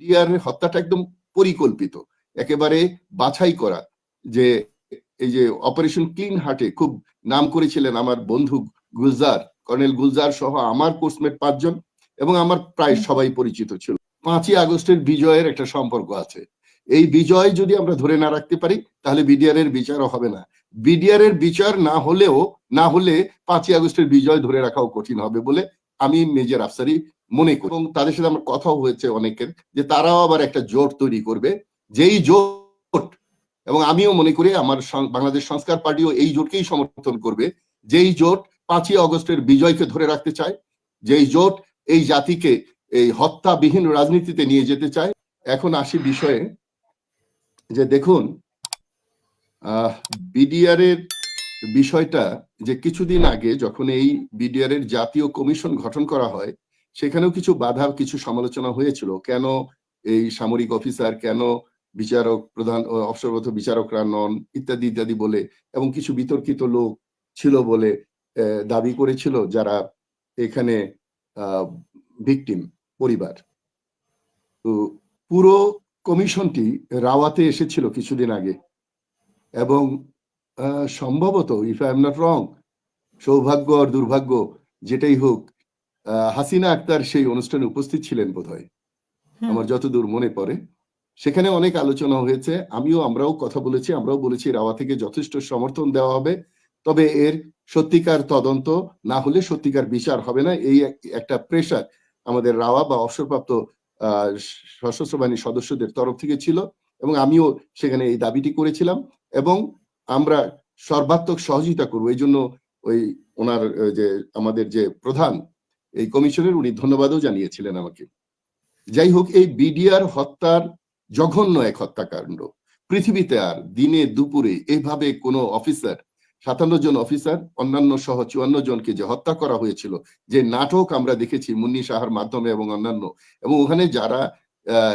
BDR হত্যাটা একদম পরিকল্পিত। একেবারে বাছাই করা। যে এই যে অপারেশন ক্লিন হার্টে খুব নাম করেছিলেন আমার বন্ধু গুলজার কর্নেল গুলজার সহ আমার কোর্সমেট পাঁচজন এবং আমার প্রায় সবাই পরিচিত ছিল। পাঁচই আগস্টের বিজয়ের একটা সম্পর্ক আছে। এই বিজয় যদি আমরা ধরে না রাখতে পারি তাহলে বিডিআর এর বিচারও হবে না। বিডিআর এর বিচার না হলেও না হলে পাঁচই আগস্টের বিজয় ধরে রাখাও কঠিন হবে বলে আমি মেজর আফসারি মনে করি। এবং তাদের সাথে আমার কথাও হয়েছে অনেকের যে তারাও আবার একটা জোট তৈরি করবে। যেই জোট এবং আমিও মনে করি আমার বাংলাদেশ সংস্কার পার্টিও এই জোটকেই সমর্থন করবে। যেই জোট পাঁচই আগস্টের বিজয়কে ধরে রাখতে চায়, যেই জোট এই জাতিকে এই হত্যাবিহীন রাজনীতিতে নিয়ে যেতে চায়। এখন আসি বিষয়ে যে দেখুন বিডিআর এর বিষয়টা যে কিছুদিন আগে যখন এই বিডিআর এর জাতীয় কমিশন গঠন করা হয়, সেখানেও কিছু বাধা কিছু সমালোচনা হয়েছিল। কেন এই সামরিক অফিসার, কেন বিচারক, প্রধান অবসরগত বিচারকরা নন, ইত্যাদি ইত্যাদি বলে, এবং কিছু বিতর্কিত লোক ছিল বলে দাবি করেছিল যারা এখানে ভিকটিম, পরিবার। তো পুরো কমিশনটি রাওয়াতে এসেছিল কিছুদিন আগে, এবং সম্ভবত if I am not wrong সৌভাগ্য আর দুর্ভাগ্য যেটাই হোক হাসিনা আক্তার সেই অনুষ্ঠানে উপস্থিত ছিলেন বোধহয়। আমার যতদূর মনে পড়ে। সেখানে অনেক আলোচনা হয়েছে। আমিও আমরাও কথা বলেছি আমরাও বলেছি রাওয়া থেকে যথেষ্ট সমর্থন দেওয়া হবে। তবে এর সত্যিকার তদন্ত না হলে সত্যিকার বিচার হবে না। এই এক- একটা প্রেশার আমাদের রাওয়া বা অবসরপ্রাপ্ত আহ, সশস্ত্র বাহিনীর সদস্যদের তরফ থেকে ছিল এবং আমিও সেখানে এই দাবিটি করেছিলাম এবং আমরা সর্বাত্মক সহযোগিতা করব। এই জন্য ওই ওনার যে, আমাদের যে প্রধান, এই কমিশনের উনি ধন্যবাদও জানিয়েছিলেন আমাকে। যাই হোক, এই বিডিআর হত্যার জঘন্য এক হত্যাকাণ্ড। পৃথিবীতে আর দিনে দুপুরে এভাবে কোনো অফিসার, সাতান্ন জন অফিসার, অন্যান্য সহ চুয়ান্ন জনকে যে হত্যা করা হয়েছিল, যে নাটক আমরা দেখেছি মুন্নি সাহার মাধ্যমে এবং অন্যান্য, এবং ওখানে যারা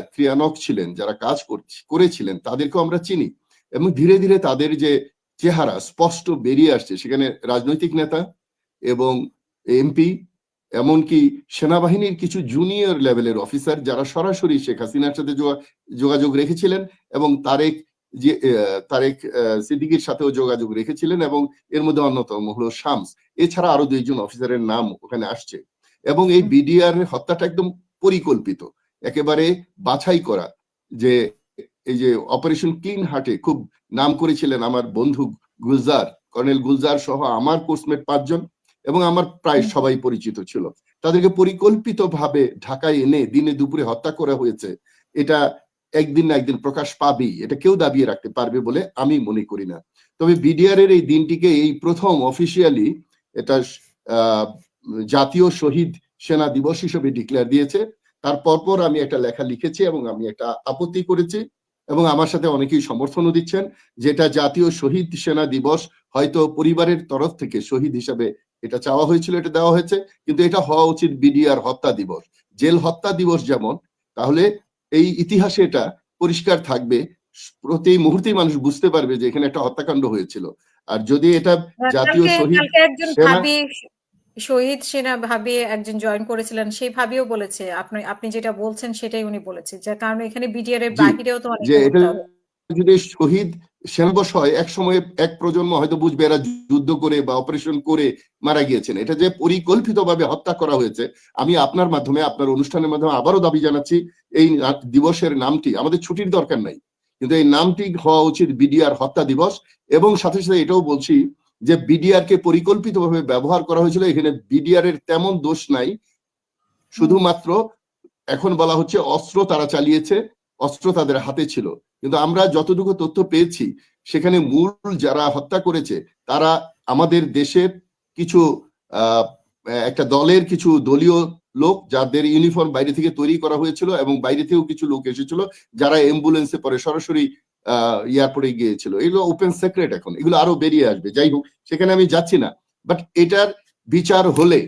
ক্রিয়ানক ছিলেন, যারা কাজ করছি- করেছিলেন, তাদেরকেও আমরা চিনি। এবং ধীরে ধীরে তাদের যে চেহারা স্পষ্ট বেরিয়ে আসছে সেখানে রাজনৈতিক নেতা এবং এমপি এমনকি সেনাবাহিনীর কিছু জুনিয়র লেভেলের অফিসার যারা সরাসরি শেখ হাসিনার সাথে যোগা- যোগাযোগ রেখেছিলেন এবং তারেক যে তারেক সিদ্দিকীর সাথেও যোগাযোগ রেখেছিলেন এবং এর মধ্যে অন্যতম হলো শামস। এছাড়া আরও দুইজন অফিসারের নাম ওখানে আসছে। এবং এই বিডিআর হত্যাটা একদম পরিকল্পিত। একেবারে বাছাই করা যে যে অপারেশন ক্লিন হার্টে খুব নাম করেছিলেন আমার বন্ধু গুলজার কর্নেল গুলজার সহ আমার কোর্সমেট পাঁচজন এবং আমার প্রায় সবাই পরিচিত ছিল। তাদেরকে পরিকল্পিত ভাবে ঢাকায় এনে দিনে দুপুরে হত্যা করা হয়েছে এটা একদিন না একদিন প্রকাশ পাবেই। এটা কেউ দাবিয়ে রাখতে পারবে বলে আমি মনে করি না। তবে বিডিআর এর এই দিনটিকে এই প্রথম অফিসিয়ালি এটা আহ, জাতীয় শহীদ সেনা দিবস হিসেবে ডিক্লেয়ার দিয়েছে। তার পরপর আমি একটা লেখা লিখেছি এবং আমি একটা আপত্তি করেছি। এবং আমার সাথে অনেকেই সমর্থনও দিচ্ছেন যেটা জাতীয় শহীদ সেনা দিবস হয়তো পরিবারের তরফ থেকে শহীদ হিসাবে এটা চাওয়া হয়েছিল এটা দেওয়া হয়েছে কিন্তু এটা হওয়া উচিত বিডিআর হত্যা দিবস। জেল হত্যা দিবস যেমন তাহলে এই ইতিহাসে এটা পরিষ্কার থাকবে। প্রতি মুহূর্তেই মানুষ বুঝতে পারবে যে এখানে একটা হত্যাকাণ্ড হয়েছিল। আর যদি এটা জাতীয় কালকে- শহীদ শহীদ সেনা ভাবে একজন জয়েন করেছিলেন সেই ভাবিও বলেছে। আপনি আপনি যেটা বলছেন সেটাই উনি বলেছে। যার কারণে এখানে বিডিআর এর বাহিরেও তো অনেক যদি শহীদ সেনাবশ হয় এক সময় এক প্রজন্ম হয়তো বুঝবে এরা যুদ্ধ করে বা অপারেশন করে মারা গিয়েছেন। এটা যে পরিকল্পিতভাবে হত্যা করা হয়েছে আমি আপনার মাধ্যমে আপনার অনুষ্ঠানের মাধ্যমে আবারও দাবি জানাচ্ছি এই দিবসের নামটি আমাদের ছুটির দরকার নাই। কিন্তু এই নামটি হওয়া উচিত বিডিআর হত্যা দিবস এবং সাথে সাথে এটাও বলছি যে বিডিআর কে পরিকল্পিতভাবে ব্যবহার করা হয়েছিল, এখানে বিডিআর এর তেমন দোষ নাই। শুধুমাত্র এখন বলা হচ্ছে অস্ত্র তারা চালিয়েছে, অস্ত্র তাদের হাতে ছিল। কিন্তু আমরা যতটুকু তথ্য পেয়েছি, সেখানে মূল যারা হত্যা করেছে, তারা আমাদের দেশের কিছু একটা দলের কিছু দলীয় লোক যাদের ইউনিফর্ম বাইরে থেকে তৈরি করা হয়েছিল এবং বাইরে থেকেও কিছু লোক এসেছিল, যারা অ্যাম্বুলেন্সে পরে সরাসরি এয়ারপোর্টে গিয়েছিল। এগুলো ওপেন সিক্রেট এখন। এগুলো আরও বেরিয়ে আসবে। যাই হোক, সেখানে আমি যাচ্ছি না। বাট এটার বিচার হলে,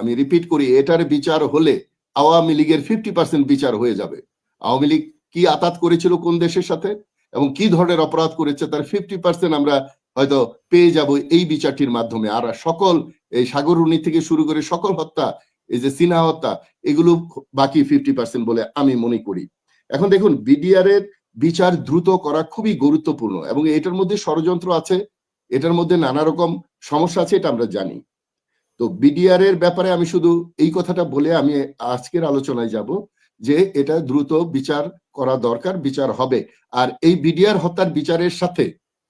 আমি রিপিট করি, এটার বিচার হলে আওয়ামী লীগের ফিফটি পার্সেন্ট বিচার হয়ে যাবে। আওয়ামী লীগ কি আতাত করেছিল কোন দেশের সাথে? এবং কি ধরনের অপরাধ করেছে তার ফিফটি পার্সেন্ট আমরা হয়তো পেয়ে যাব এই বিচারটির মাধ্যমে। আর সকল, এই সাগররুনি থেকে শুরু করে সকল হত্যা, এই যে সিনহা হত্যা, এগুলো বাকি ফিফটি পার্সেন্ট বলে আমি মনে করি। এখন দেখুন বিডিআর এর বিচার দ্রুত করা খুবই গুরুত্বপূর্ণ এবং এটার মধ্যে ষড়যন্ত্র আছে, এটার মধ্যে নানা রকম সমস্যা আছে, এটা আমরা জানি। তো বিডিআর এর ব্যাপারে আমি শুধু এই কথাটা বলে আমি আজকের আলোচনায় যাব যে এটা দ্রুত বিচার করা দরকার, বিচার হবে। আর এই বিডিআর হত্যার বিচারের সাথে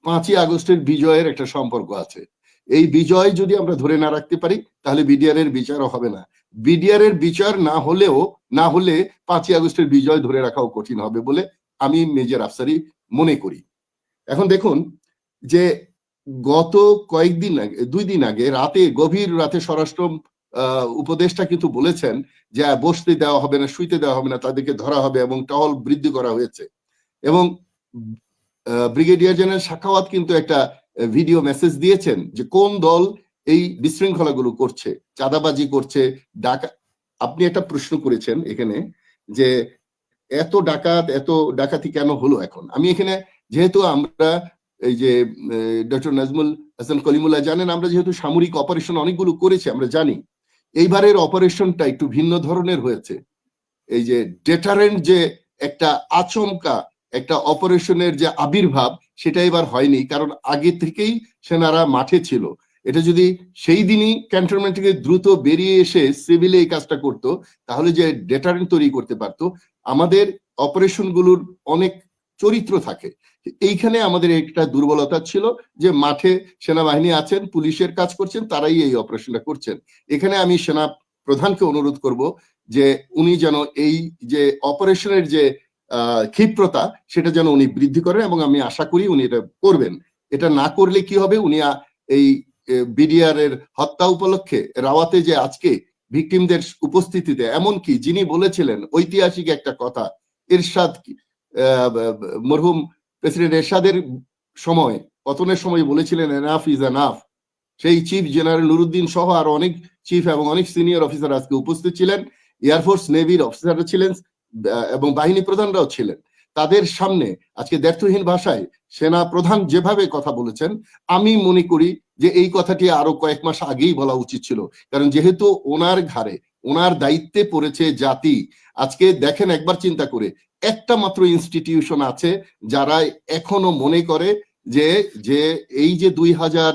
পাঁচই আগস্টের বিজয়ের একটা সম্পর্ক আছে। এই বিজয় যদি আমরা ধরে না রাখতে পারি, তাহলে বিডিআর এর বিচারও হবে না। বিডিআর এর বিচার না হলেও, না হলে পাঁচই আগস্টের বিজয় ধরে রাখাও কঠিন হবে বলে আমি মেজর আফসারি মনে করি। এখন দেখুন যে গত কয়েকদিন আগে, দুই দিন আগে রাতে, গভীর রাতে স্বরাষ্ট্র উপদেষ্টা কিন্তু বলেছেন যে বসতে দেওয়া হবে না, শুইতে দেওয়া হবে না, তাদেরকে ধরা হবে এবং টহল বৃদ্ধি করা হয়েছে। এবং ব্রিগেডিয়ার জেনারেল শাখাওয়াত কিন্তু একটা ভিডিও মেসেজ দিয়েছেন যে কোন দল এই বিশৃঙ্খলাগুলো করছে, চাঁদাবাজি করছে। ডাকা, আপনি একটা প্রশ্ন করেছেন এখানে যে এত ডাকাত, এত ডাকাতি কেন হলো এখন? আমি এখানে যেহেতু আমরা এই যে ডক্টর নাজমুল হাসান কলিমুল্লাহ জানেন, আমরা যেহেতু সামরিক অপারেশন অনেকগুলো করেছি, আমরা জানি। এইবারের অপারেশনটা একটু ভিন্ন ধরনের হয়েছে। এই যে ডেটারেন্ট যে একটা আচমকা, একটা অপারেশনের যে আবির্ভাব, সেটা এবার হয়নি। কারণ আগে থেকেই সেনারা মাঠে ছিল। এটা যদি সেই দিনই ক্যান্টনমেন্ট থেকে দ্রুত বেরিয়ে এসে সিভিলে এই কাজটা করতো, তাহলে যে ডেটারেন্ট তৈরি করতে পারতো, আমাদের অপারেশনগুলোর অনেক চরিত্র থাকে। এইখানে আমাদের একটা দুর্বলতা ছিল যে মাঠে সেনাবাহিনী আছেন, পুলিশের কাজ করছেন, তারাই এই অপারেশনটা করছেন। এখানে আমি সেনা প্রধানকে অনুরোধ করব যে উনি যেন এই যে অপারেশনের যে ক্ষিপ্রতা, সেটা যেন উনি বৃদ্ধি করেন এবং আমি আশা করি উনি এটা করবেন। এটা না করলে কি হবে? উনি এই বিডিআর এর হত্যা উপলক্ষে রাওয়াতে যে আজকে ভিকটিমদের উপস্থিতিতে, এমনকি যিনি বলেছিলেন ঐতিহাসিক একটা কথা, এরশাদ মরহুম প্রেসিডেন্ট এরশাদের সময়, পতনের সময় বলেছিলেন এনাফ ইজ এনাফ সেই চিফ জেনারেল নুরুদ্দিন সহ আরও অনেক চিফ এবং অনেক সিনিয়র অফিসার আজকে উপস্থিত ছিলেন এয়ারফোর্স নেভির অফিসাররা ছিলেন এবং বাহিনী প্রধানরাও ছিলেন। তাদের সামনে আজকে দ্ব্যর্থহীন ভাষায় সেনা প্রধান যেভাবে কথা বলেছেন, আমি মনে করি যে এই কথাটি আরও কয়েক মাস আগেই বলা উচিত ছিল। কারণ যেহেতু ওনার ঘাড়ে, ওনার দায়িত্বে পড়েছে জাতি, আজকে দেখেন একবার চিন্তা করে, একটা মাত্র ইনস্টিটিউশন আছে যারা এখনও মনে করে যে যে এই যে দুই হাজার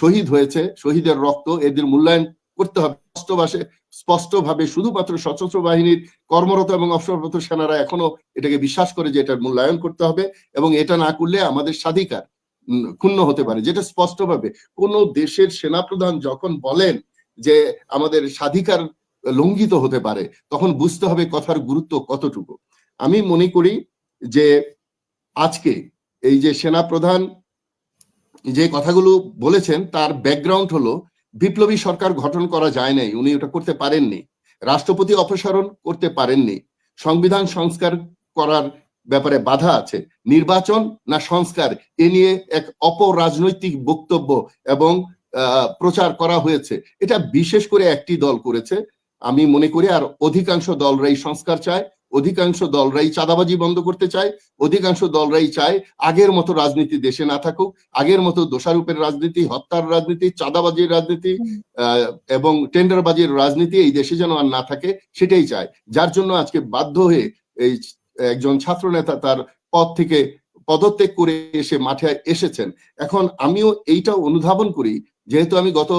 শহীদ হয়েছে, শহীদের রক্ত, এদের মূল্যায়ন করতে হবে। স্পষ্টভাবে স্পষ্টভাবে শুধুমাত্র সশস্ত্র বাহিনীর কর্মরত এবং অবসররত সেনারা এখনও এটাকে বিশ্বাস করে যে এটার মূল্যায়ন করতে হবে এবং এটা না করলে আমাদের স্বাধিকার ক্ষুণ্ণ হতে পারে। যেটা স্পষ্টভাবে কোন দেশের সেনাপ্রধান যখন বলেন যে আমাদের স্বাধিকার লঙ্ঘিত হতে পারে, তখন বুঝতে হবে কথার গুরুত্ব কতটুকু। আমি মনে করি যে আজকে এই যে সেনাপ্রধান যে কথাগুলো বলেছেন, তার ব্যাকগ্রাউন্ড হলো বিপ্লবী সরকার গঠন করা যায় নাই, উনি ওটা করতে পারেননি। রাষ্ট্রপতি অপসারণ করতে পারেননি। সংবিধান সংস্কার করার ব্যাপারে বাধা আছে। নির্বাচন না সংস্কার, এ নিয়ে এক অপরাজনৈতিক বক্তব্য এবং প্রচার করা হয়েছে। এটা বিশেষ করে একটি দল করেছে। আমি মনে করি আর অধিকাংশ দলরাই সংস্কার চায়। অধিকাংশ দলরাই চাঁদাবাজি বন্ধ করতে চায় অধিকাংশ দলরাই চায় আগের মতো রাজনীতি দেশে না থাকুক আগের মতো দোষারূপের রাজনীতি হত্যার রাজনীতি চাঁদাবাজির রাজনীতি আহ, এবং টেন্ডারবাজির রাজনীতি এই দেশে যেন আর না থাকে সেটাই চায়। যার জন্য আজকে বাধ্য হয়ে এই একজন ছাত্র নেতা তার পদ থেকে পদত্যাগ করে এসে মাঠে এসেছেন। এখন আমিও এইটা অনুধাবন করি যেহেতু আমি গত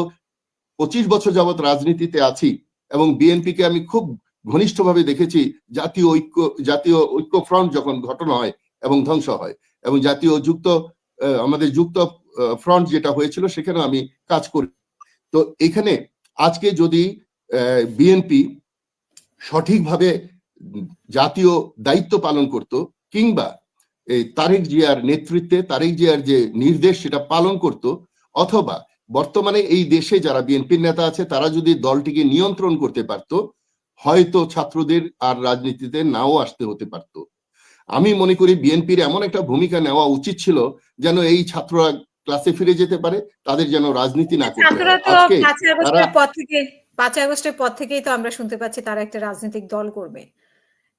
পঁচিশ বছর যাবত রাজনীতিতে আছি এবং বিএনপিকে আমি খুব ঘনিষ্ঠভাবে দেখেছি জাতীয় ঐক্য জাতীয় ঐক্য ফ্রন্ট যখন ঘটনা হয় এবং ধ্বংস হয় এবং জাতীয় যুক্ত আমাদের যুক্ত ফ্রন্ট যেটা হয়েছিল সেখানে আমি কাজ করি। তো এখানে আজকে যদি বিএনপি সঠিকভাবে জাতীয় দায়িত্ব পালন করত কিংবা এই তারেক জিয়ার নেতৃত্বে, তারেক জিয়ার যে নির্দেশ সেটা পালন করত, অথবা বর্তমানে এই দেশে যারা বিএনপির নেতা আছে, তারা যদি দলটিকে নিয়ন্ত্রণ করতে পারত হয়তো ছাত্রদের আর রাজনীতিতে নাও আসতে হতে পারত। আমি মনে করি বিএনপির এমন একটা ভূমিকা নেওয়া উচিত ছিল যেন এই ছাত্ররা ক্লাসে ফিরে যেতে পারে তাদের যেন রাজনীতি না করতে আজকে পাঁচই আগস্টের পর আগস্টের থেকেই তো আমরা শুনতে পাচ্ছি তারা একটা রাজনৈতিক দল করবে।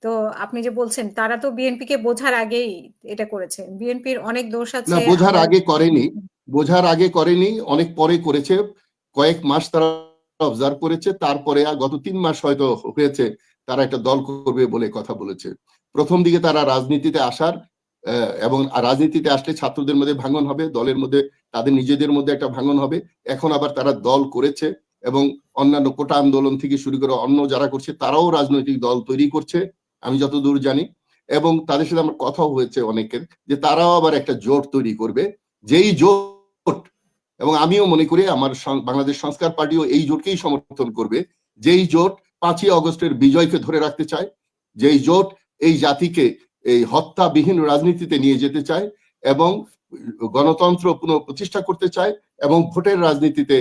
তো আপনি যে বলছেন তারা তো বিএনপি কে বোঝার আগেই এটা করেছে। বিএনপির অনেক দোষ আছে। না বোঝার আগে করেনি বোঝার আগে করেনি অনেক পরে করেছে। কয়েক মাস তারা অবজার্ভ করেছে, তারপরে গত তিন মাস হয়তো হয়েছে, তারা একটা দল করবে বলে কথা বলেছে। প্রথম দিকে তারা রাজনীতিতে আসার এবং রাজনীতিতে আসলে ছাত্রদের মধ্যে ভাঙন হবে, দলের মধ্যে, তাদের নিজেদের মধ্যে একটা ভাঙন হবে। এখন আবার তারা দল করেছে এবং অন্যান্য কোটা আন্দোলন থেকে শুরু করে অন্য যারা করছে, তারাও রাজনৈতিক দল তৈরি করছে, আমি যতদূর জানি। এবং তাদের সাথে আমার কথাও হয়েছে অনেকের, যে তারাও আবার একটা জোট তৈরি করবে। যেই জোট এবং আমিও মনে করি আমার বাংলাদেশ সংস্কার পার্টিও এই জোটকেই সমর্থন করবে। যেই জোট পাঁচই অগস্টের বিজয়কে ধরে রাখতে চায়, যেই জোট এই জাতিকে এই হত্যাবিহীন রাজনীতিতে নিয়ে যেতে চায় এবং গণতন্ত্র পুনঃ প্রতিষ্ঠা করতে চায় এবং ভোটের রাজনীতিতে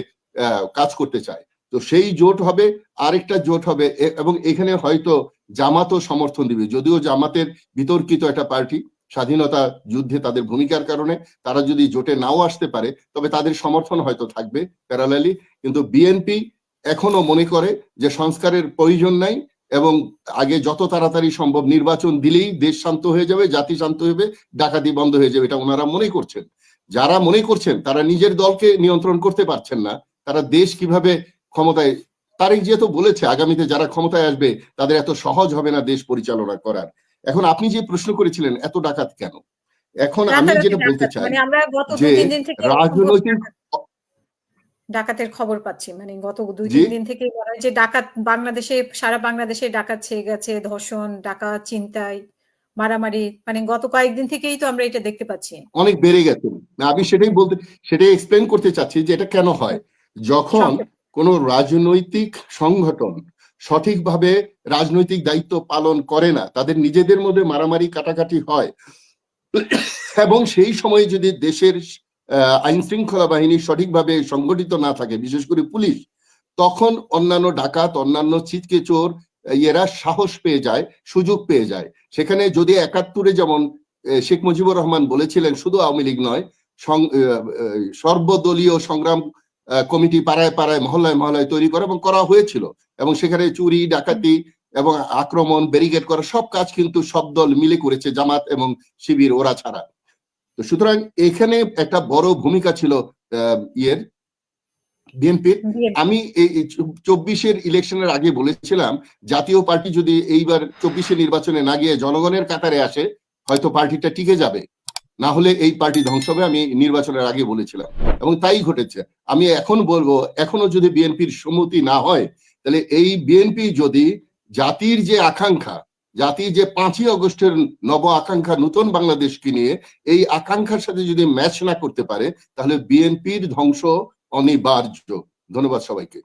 কাজ করতে চায়। তো সেই জোট হবে, আরেকটা জোট হবে এবং এখানে হয়তো জামাতও সমর্থন দিবে। যদিও জামাতের বিতর্কিত একটা পার্টি স্বাধীনতা যুদ্ধে তাদের ভূমিকার কারণে তারা যদি জোটে নাও আসতে পারে, তবে তাদের সমর্থন হয়তো থাকবে প্যারালালি কিন্তু বিএনপি এখনও মনে করে যে সংস্কারের প্রয়োজন নাই এবং আগে যত তাড়াতাড়ি সম্ভব নির্বাচন দিলেই দেশ শান্ত হয়ে যাবে, জাতি শান্ত হবে ডাকাতি বন্ধ হয়ে যাবে, এটা ওনারা মনে করছেন। যারা মনে করছেন, তারা নিজের দলকে নিয়ন্ত্রণ করতে পারছেন না। তারা দেশ কীভাবে ক্ষমতায় তারেক যেহেতু বলেছে, আগামীতে যারা ক্ষমতায় আসবে, তাদের এত সহজ হবে না দেশ পরিচালনা করার। এখন আপনি যে প্রশ্ন করেছিলেন এত ডাকাত কেন? এখন আমি যেটা বলতে চাই মানে আমরা যে রাজনৈতিক ডাকাতের খবর পাচ্ছি মানে গত দুই তিন দিন থেকে যে ডাকাত বাংলাদেশে সারা বাংলাদেশে ডাকাত ছেয়ে গেছে ধর্ষণ ডাকাত চিন্তাই মারামারি মানে গত কয়েকদিন থেকেই তো আমরা এটা দেখতে পাচ্ছি। অনেক বেড়ে গেছে। আমি সেটাই বলতে সেটাই এক্সপ্লেন করতে চাচ্ছি যে এটা কেন হয়? যখন। কোন রাজনৈতিক সংগঠন সঠিকভাবে রাজনৈতিক দায়িত্ব পালন করে না। তাদের নিজেদের মধ্যে মারামারি, কাটাকাটি হয়। এবং সেই সময় যদি দেশের আইন শৃঙ্খলা বাহিনী সঠিকভাবে সংগঠিত না থাকে, বিশেষ করে পুলিশ, তখন অন্যান্য ডাকাত, অন্যান্য ছিটকে চোর, এরা সাহস পেয়ে যায়, সুযোগ পেয়ে যায়। সেখানে যদি একাত্তরে যেমন শেখ মুজিবুর রহমান বলেছিলেন, শুধু আওয়ামী লীগ নয় সর্বদলীয় সংগ্রাম কমিটি পাড়ায় পাড়ায় মহল্লায় মহল্লায় তৈরি করা এবং করা হয়েছিল। এবং সেখানে চুরি ডাকাতি এবং আক্রমণ ব্যারিকেড করা সব কাজ কিন্তু সব দল মিলে করেছে জামাত এবং শিবির ওরা ছাড়া। তো সুতরাং এখানে একটা বড় ভূমিকা ছিল আহ, ইয়ের বিএনপির আমি এই চব্বিশের ইলেকশনের আগে বলেছিলাম জাতীয় পার্টি যদি এইবার চব্বিশে নির্বাচনে না গিয়ে জনগণের কাতারে আসে হয়তো পার্টিটা টিকে যাবে। না হলে এই পার্টি ধ্বংস হবে, আমি নির্বাচনের আগে বলেছিলাম। এবং তাই ঘটেছে। আমি এখন বলব, এখনও যদি বিএনপির সম্মতি না হয়, তাহলে এই বিএনপি যদি জাতির যে আকাঙ্ক্ষা, জাতির যে পাঁচই অগস্টের নব আকাঙ্ক্ষা নতুন বাংলাদেশকে নিয়ে এই আকাঙ্ক্ষার সাথে যদি ম্যাচ না করতে পারে, তাহলে বিএনপির ধ্বংস অনিবার্য। ধন্যবাদ সবাইকে।